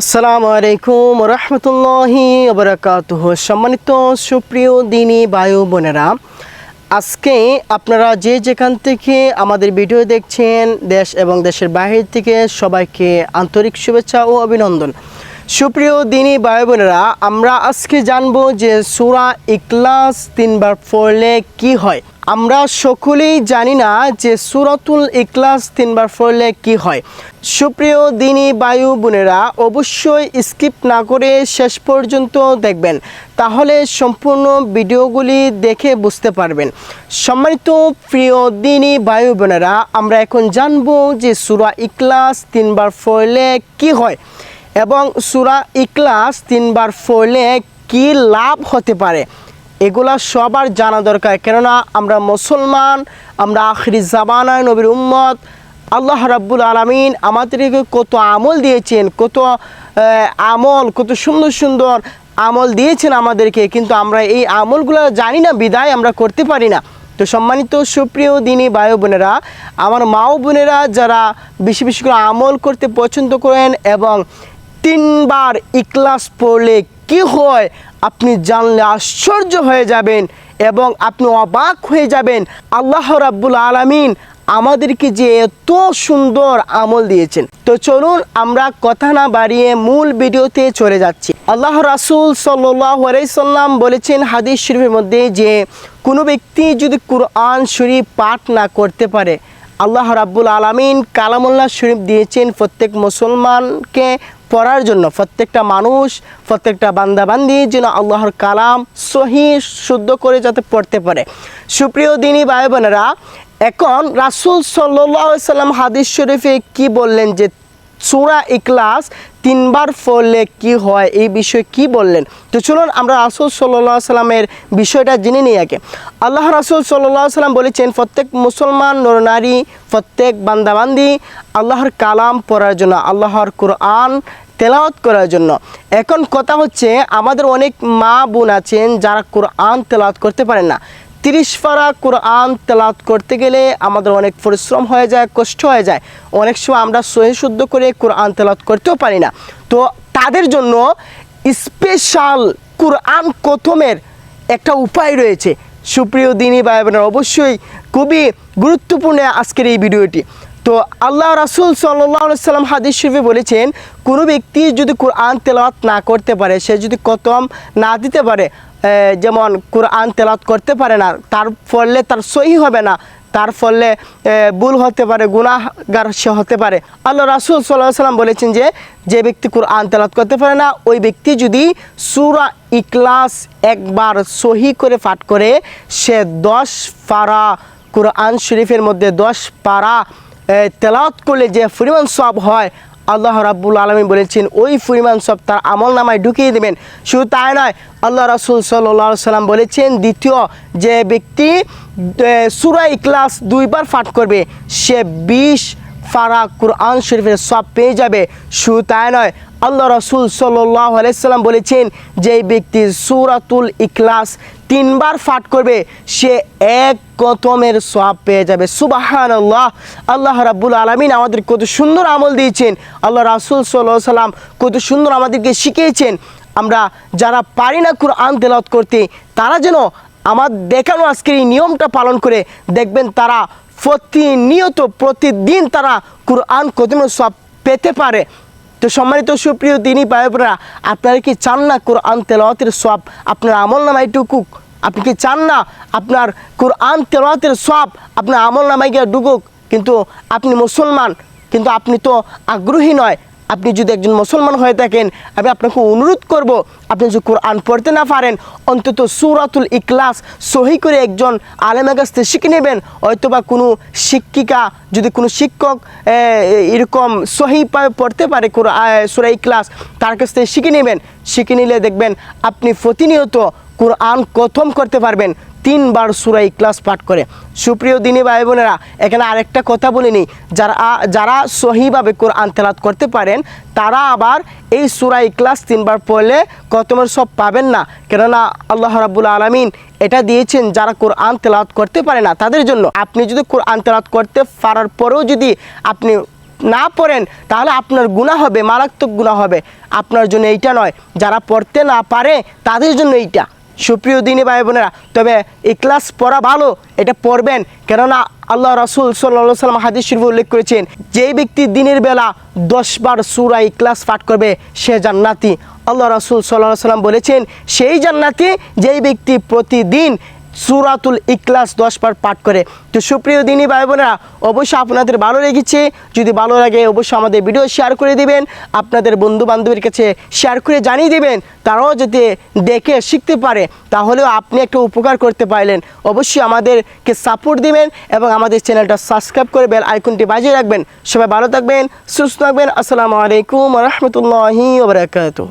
আসসালামু আলাইকুম রহমতুল্লাহি ওবরাকাতুহ সম্মানিত সুপ্রিয় দিনী বায়ু বোনেরা, আজকে আপনারা যে যেখান থেকে আমাদের ভিডিও দেখছেন, দেশ এবং দেশের বাহির থেকে সবাইকে আন্তরিক শুভেচ্ছা ও অভিনন্দন। সুপ্রিয় দিনী বায়ু বোনেরা, আমরা আজকে জানব যে সুরা ইকলাস তিনবার পড়লে কি হয়। আমরা সকলেই জানি না যে সুরাতুল ইকলাস তিনবার পড়লে কি হয়। সুপ্রিয় দিনী বায়ু বোনেরা, অবশ্যই স্কিপ না করে শেষ পর্যন্ত দেখবেন। তাহলে সম্পূর্ণ ভিডিওগুলি দেখে বুঝতে পারবেন। সম্মানিত প্রিয় দিনী বায়ু বোনেরা, আমরা এখন জানব যে সুরা ইকলাস তিনবার পড়লে কি হয় এবং সুরা ইকলাস তিনবার পড়লে কি লাভ হতে পারে। এগুলা সবার জানা দরকার। কেননা আমরা মুসলমান, আমরা আখরি জামানায় নবীর উম্মত। আল্লাহ রাব্বুল আলমিন আমাদেরকে কত আমল দিয়েছেন, কত আমল, কত সুন্দর সুন্দর আমল দিয়েছেন আমাদেরকে। কিন্তু আমরা এই আমলগুলো জানি না, বিদায় আমরা করতে পারি না। তো সম্মানিত সুপ্রিয় দিনী বায়ু বোনেরা, আমার মাও বোনেরা যারা বেশি বেশি করে আমল করতে পছন্দ করেন এবং তিনবার ইকলাস পড়লে কি হয়? আপনি জানলে আশ্চর্য হয়ে যাবেন এবং আপনি অবাক হয়ে যাবেন। আল্লাহ রাব্বুল আলামিন আমাদেরকে যে এত সুন্দর আমল দিয়েছেন। তো চলুন আমরা কথা না বাড়িয়ে মূল ভিডিওতে চলে যাচ্ছি। আল্লাহ রাসুল সাল্লাম বলেছেন হাদিস শরীফের মধ্যে যে, কোনো ব্যক্তি যদি কুরআন শরীফ পাঠ না করতে পারে, আল্লাহ রাব্বুল আলামিন কালামুল্লাহ শরীফ দিয়েছেন প্রত্যেক মুসলমানকে পড়ার জন্য। প্রত্যেকটা মানুষ, প্রত্যেকটা বান্দাবান্দি যেন আল্লাহর কালাম সহি, শুদ্ধ করে যাতে পড়তে পারে। সুপ্রিয় দিনী ভাই বোনেরা এখন রাসুল সাল্লাম হাদিস শরীফে কি বললেন যে সুরা ইকলাস তিনবার পড়লে কি হয়? এই বিষয়ে কি বললেন? তো চলুন আমরা রাসুল সাল্লাহ সাল্লামের বিষয়টা জেনে নিই আগে। আল্লাহ রাসুল সাল্লাহ সাল্লাম বলেছেন, প্রত্যেক মুসলমান নরনারী প্রত্যেক বান্দাবান্দি আল্লাহর কালাম পড়ার জন্য, আল্লাহর কোরআন তেলাওয়াত করার জন্য। এখন কথা হচ্ছে, আমাদের অনেক মা বোন আছেন যারা কোরআন তেলাওয়াত করতে পারেন না। তিরিশ পারা কোরআন তেলাত করতে গেলে আমাদের অনেক পরিশ্রম হয়ে যায়, কষ্ট হয়ে যায়। অনেক সময় আমরা সহি শুদ্ধ করে কোরআন তেলাত করতেও পারি না। তো তাদের জন্য স্পেশাল কোরআন কথমের একটা উপায় রয়েছে। সুপ্রিয় দিনী ভাই অবশ্যই খুবই গুরুত্বপূর্ণ আজকের এই ভিডিওটি। তো আল্লাহ রাসুল সাল্লাহ সাল্লাম হাদিস শরীফে বলেছেন, কোনো ব্যক্তি যদি কোরআন তেলাওয়াত না করতে পারে, সে যদি কতম না দিতে পারে যেমন কোরআন তেলাওয়াত করতে পারে না, তার ফলে তার সহি হবে না, তার ফলে ভুল হতে পারে, গুনাহগার সে হতে পারে। আল্লাহ রাসুল সাল্লাহ সাল্লাম বলেছেন যে যে ব্যক্তি কোরআন তেলাওয়াত করতে পারে না, ওই ব্যক্তি যদি সুরা ইকলাস একবার সহি করে পাঠ করে, সে দশ পারা কোরআন শরীফের মধ্যে দশ পারা তেলাওয়াত করলে যে পরিমাণ সব হয়, আল্লাহ রাব্বুল আলমী বলেছেন, ওই পরিমাণ সব তার আমল নামায় ঢুকিয়ে দেবেন। শুধু তাই নয়, আল্লাহ রসুল সাল্লাহ সাল্লাম বলেছেন, দ্বিতীয় যে ব্যক্তি সুরা ক্লাস দুইবার পাঠ করবে, সে বিশ ফারা কুরআন শরীফের সব পেয়ে যাবে। শুধু তাই নয়, আল্লাহ রসুল সাল্লাহ আলাইসাল্লাম বলেছেন যে ব্যক্তি সুরাতুল ইখলাস তিনবার পাঠ করবে, সে এক কতমের সব পেয়ে যাবে। সুবাহান আল্লাহ আল্লাহ রাব্বুল আলমিন আমাদের কত সুন্দর আমল দিয়েছেন। আল্লাহ রাসুল সাল্লাহ সাল্লাম কত সুন্দর আমাদেরকে শিখিয়েছেন। আমরা যারা পারি না কুরআন তেলাওয়াত করতে, তারা যেন আমার দেখানো আজকের এই নিয়মটা পালন করে দেখবেন তারা প্রতিনিয়ত, প্রতিদিন তারা কোরআন কদমের সব পেতে পারে। তো সম্মানিত সুপ্রিয় দিনী ভাইবোনেরা, আপনারা কি চান না কোরআন তেলাওয়াতের সব আপনার আমল নামায় টুকুক আপনি কি চান না আপনার কোরআন তেলাওয়াতের সব আপনার আমল নামায় গিয়ে ডুকুক কিন্তু আপনি মুসলমান, কিন্তু আপনি তো আগ্রহী নয়। আপনি যদি একজন মুসলমান হয়ে থাকেন, আমি আপনাকে অনুরোধ করব আপনি যদি কোরআন পড়তে না পারেন, অন্তত সুরাতুল ইকলাস সহি করে একজন আলেমের কাছ থেকে শিখে নেবেন। হয়তোবা কোনো শিক্ষিকা, যদি কোনো শিক্ষক এরকম সহিভাবে পড়তে পারে সুরা ইকলাস তার কাছ থেকে শিখে নেবেন। শিখে নিলে দেখবেন আপনি প্রতিনিয়ত কোরআন কথম করতে পারবেন, তিনবার সুরা ইকলাস পাঠ করে। সুপ্রিয় দিনী ভাই বোনেরা, এখানে আরেকটা কথা বলে নিই। যারা যারা সহিভাবে কোরআন তেলাত করতে পারেন, তারা আবার এই সুরা ইকলাস তিনবার পড়লে কতমের সব পাবেন না। কেননা আল্লাহ রাবুল আলমিন এটা দিয়েছেন যারা কোরআন তেলাওয়াত করতে পারে না তাদের জন্য। আপনি যদি কোরআন তেলাওয়াত করতে পারার পরেও যদি আপনি না পড়েন, তাহলে আপনার গুণা হবে, মারাত্মক গুণা হবে। আপনার জন্য এইটা নয়, যারা পড়তে না পারে, তাদের জন্য এইটা। সুপ্রিয় দিনী ভাই বোনেরা, তবে ইকলাস পড়া ভালো, এটা পড়বেন। কেননা আল্লাহ রাসুল সাল্লা সাল্লাম হাদিস শরীফ উল্লেখ করেছেন, যেই ব্যক্তি দিনের বেলা দশবার সুরা ক্লাস পাঠ করবে, সে জান্নাতি। আল্লাহ রাসুল সাল্লাহ সাল্লাম বলেছেন, সেই জান্নাতি যেই ব্যক্তি প্রতিদিন সুরাতুল ইকলাস দশ বার পাঠ করে। তো সুপ্রিয় দিনী ভাই বোনেরা অবশ্যই আপনাদের ভালো লেগেছে। যদি ভালো লাগে, অবশ্যই আমাদের ভিডিও শেয়ার করে দিবেন। আপনাদের বন্ধু বান্ধবের কাছে শেয়ার করে জানিয়ে দিবেন, তারাও যাতে দেখে শিখতে পারে। তাহলেও আপনি একটা উপকার করতে পারলেন। অবশ্যই আমাদেরকে সাপোর্ট দিবেন এবং আমাদের চ্যানেলটা সাবস্ক্রাইব করে বেল আইকনটি বাজিয়ে রাখবেন। সবাই ভালো থাকবেন, সুস্থ থাকবেন। আসসালামু আলাইকুম রহমতুল্লাহি ওবরাকাতুহ